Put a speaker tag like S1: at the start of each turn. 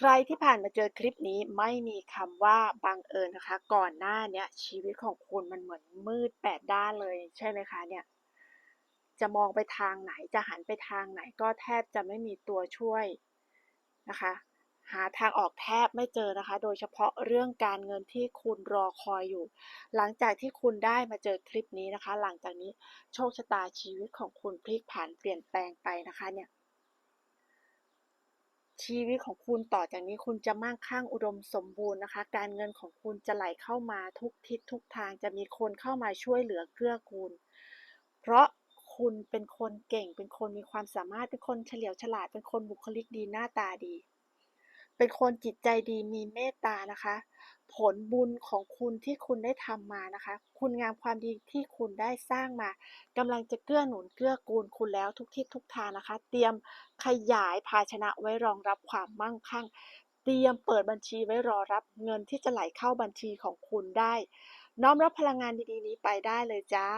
S1: ใครที่ผ่านมาเจอคลิปนี้ไม่มีคำว่าบังเอิญนะคะ ก่อนหน้าเนี้ยชีวิตของคุณมันเหมือนมืดแปดด้านเลยใช่ไหมคะเนี่ยจะมองไปทางไหนจะหันไปทางไหนก็แทบจะไม่มีตัวช่วยนะคะ หาทางออกแทบไม่เจอนะคะ โดยเฉพาะเรื่องการเงินที่คุณรอคอยอยู่ หลังจากที่คุณได้มาเจอคลิปนี้นะคะ หลังจากนี้โชคชะตาชีวิตของคุณพลิกผันเปลี่ยนแปลงไปนะคะเนี่ย ชีวิตของคุณต่อจากนี้คุณจะมั่งคั่งอุดมสมบูรณ์นะคะ การเงินของคุณจะไหลเข้ามาทุกทิศทุกทางจะมีคนเข้ามาช่วยเหลือเกื้อกูล เพราะคุณเป็นคนเก่ง เป็นคนมีความสามารถ เป็นคนเฉลียวฉลาด เป็นคนบุคลิกดีหน้าตาดี เป็นคนจิตใจดีมีเมตตานะคะ ผลบุญของคุณที่คุณได้ทำมานะคะ คุณงามความดีที่คุณได้สร้างมากำลังจะเกื้อหนุนเกื้อกูลคุณแล้วทุกทิศทุกทางนะคะ เตรียมขยายภาชนะไว้รองรับความมั่งคั่ง เตรียมเปิดบัญชีไว้รอรับเงินที่จะไหลเข้าบัญชีของคุณได้ น้อมรับพลังงานดีๆ นี้ไปได้เลยจ้า